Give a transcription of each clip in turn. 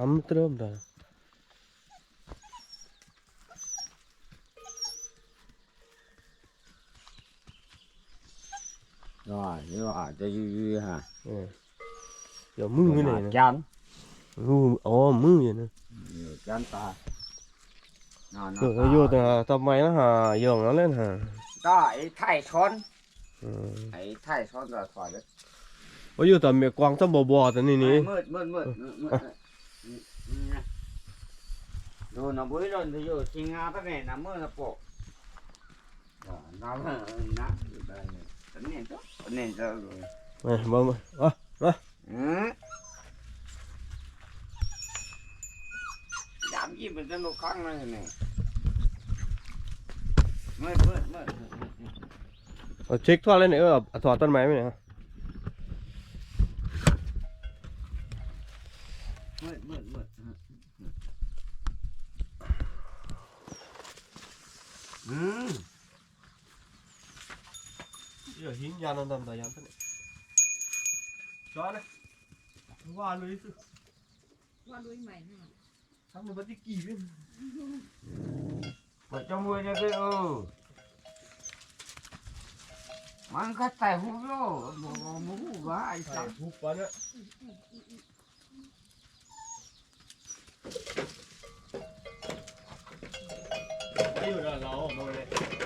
อ้ำเติมได้ rồi như là cho dư dư hả เออเดี๋ยวมือไม่ไหนนะ chán รูอ๋อมืออยู่นะ nhiều chán ta nó เอออยู่แต่ทำไมนะฮะยองแล้วเล่นฮะ đó ấy thay son อืม ấy thay son rồi khỏi đấy ว่าอยู่แต่เมียกวางจะบ่บ่แต่นี่นี่ mượt mượt mượt mượt rồi nó bới rồi thì rồi thì ngã thế này nó mưa nó bộ Rồi, nó nó nó đây này tấn nền đó tấn nền ra rồi เอ้ยบ่บ่อะ Ừ. Làm gì mà dân nó khăn này này. Mượt mượt mượt. เอาเช็คทั่วเลยเนี่ย เออเอาถอดต้นไม้ไหมเนี่ย Mượt mượt mượt. Ừ. เดี๋ยวหินยานดำๆแต่ยานต้นนี้ช้อนนะว่าเลยสิว่าด้วยใหม่นะทำในบัติกี่เป็น Mà cho mua cho cái ừ. Mà ăn khách tài hú vô. Mà mà hú gá ai ใส่ sao. ทุกวัน เนี่ยไม่อ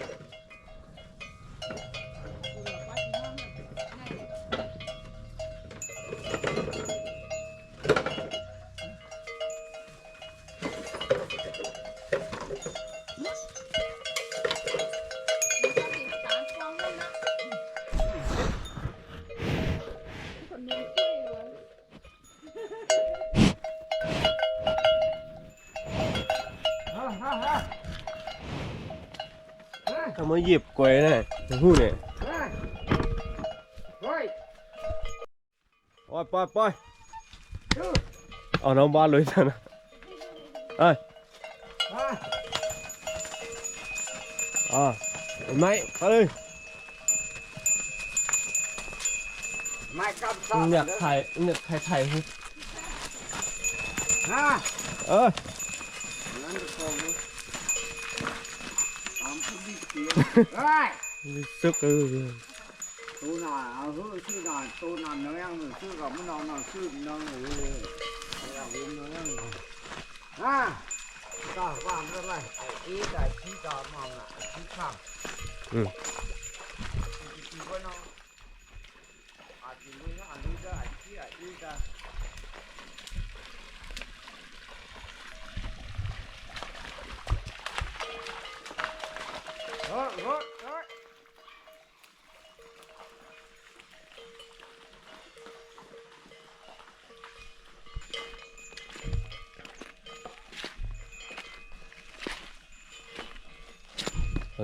มาหยิบกล้วยเนี่ยหูเนี่ย ha. Rồi. ปล่อยปล่อยปล่อย Ừ. เอาน้องบ้านเลยจ้ะนะเอ้ย Ha. อ่าเห็นไหมไปเลย Mai cầm มึง sao. อยากถ่ายมึงอยากถ่ายถ่ายหู Ha. เออ Nó được không nữa. Ông cứ đi kiếm. Rồi. ซึกเออ Tô nào hứa sư nào tô nào nói ăn rồi sư gặp nó nào sư nó rồi. Là uống nó ăn. Ha. Ta qua nó lại. Ý là chỉ cho mong là chỉ khám. Ừ. Chỉ có nó. À chỉ nuôi nó ăn nuôi ra chỉ là ý ra. Rồi, rồi, rồi. ต ตอ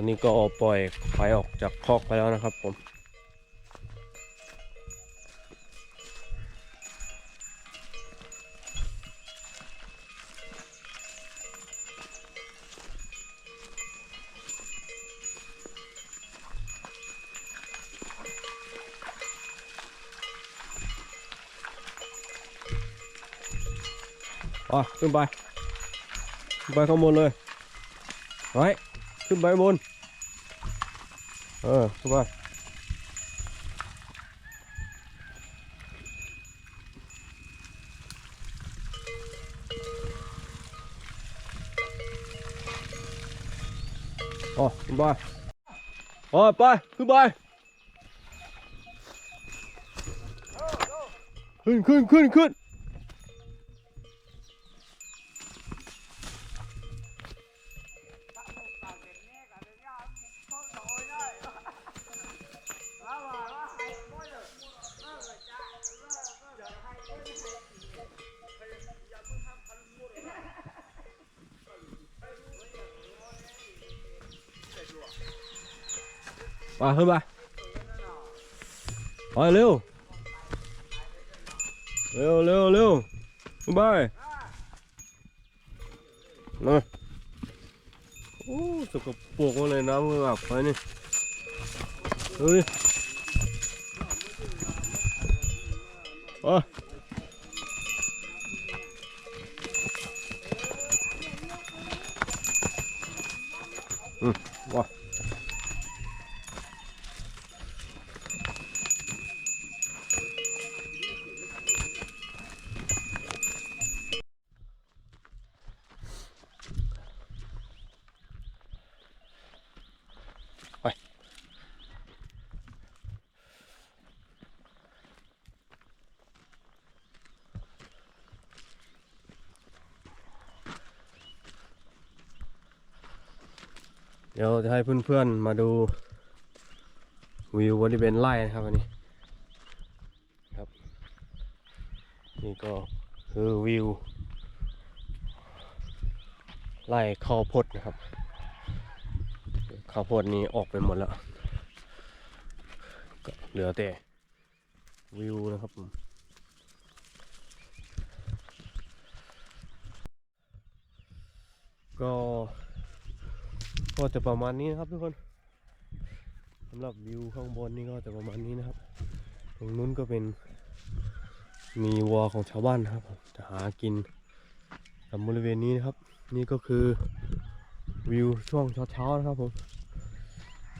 นนี้ก็ปล่อยไฟออกจากคอกไปแล้วนะครับผม อะขึ้นไปขึ้นไปข้างบนเลยไว้ขึ้นไปบนเออขึ้นไปอ๋อขึ้นไปอ๋อไปขึ้นไปขึ้นขึ้นขึ้นขึ้น ไปขึ้นไปไปเร็ว เร็วเร็วเร็วขึ้นไปเลยโอ้สกปรกมาเลยน้ำมืออาบไปนี่เฮ้ย ดี๋ยวจะให้เพื่อนๆมาดูวิวบริเวณไร่นะครับวันนี้ครับ นี่ก็คือวิวไร่ข้าวโพดนะครับข้าวโพดนี้ออกไปหมดแล้วก็เหลือแต่วิวนะครับผมก็ ก็จะประมาณนี้นะครับทุกคนสำหรับวิวข้างบนนี่ก็จะประมาณนี้นะครับ ตรงนู้นก็เป็นมีวัวของชาวบ้านนะครับ จะหากินตามบริเวณนี้นะครับ นี่ก็คือวิวช่วงเช้าๆนะครับผม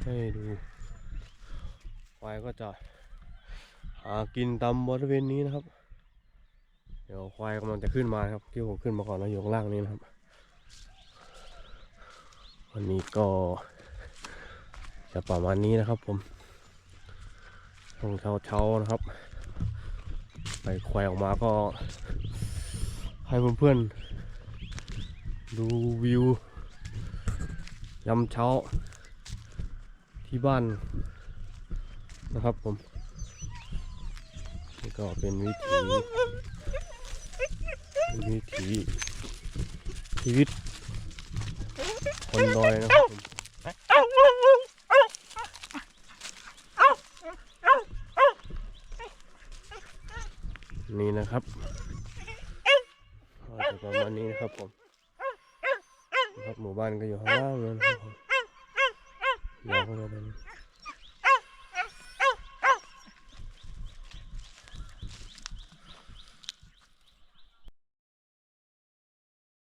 ให้ดูควายก็จะหากินตามบริเวณนี้นะครับ เดี๋ยวควายกำลังจะขึ้นมาครับที่ผมขึ้นมาก่อนแล้วอยู่ข้างล่างนี้นะครับ วันนี้ก็จะประมาณนี้นะครับผมช่วงเช้าๆนะครับ ไปควายออกมาก็ ให้เพื่อนๆ ดูวิวยามเช้า ที่บ้านนะครับผมนี่ก็เป็นวิถีวิถีชีวิต คนลอยนะครับผมนี่นะครับประมาณนี้นะครับผมครับหมู่บ้านก็อยู่ข้างล่างนะครับผมเดี๋ยวก็จะเป็น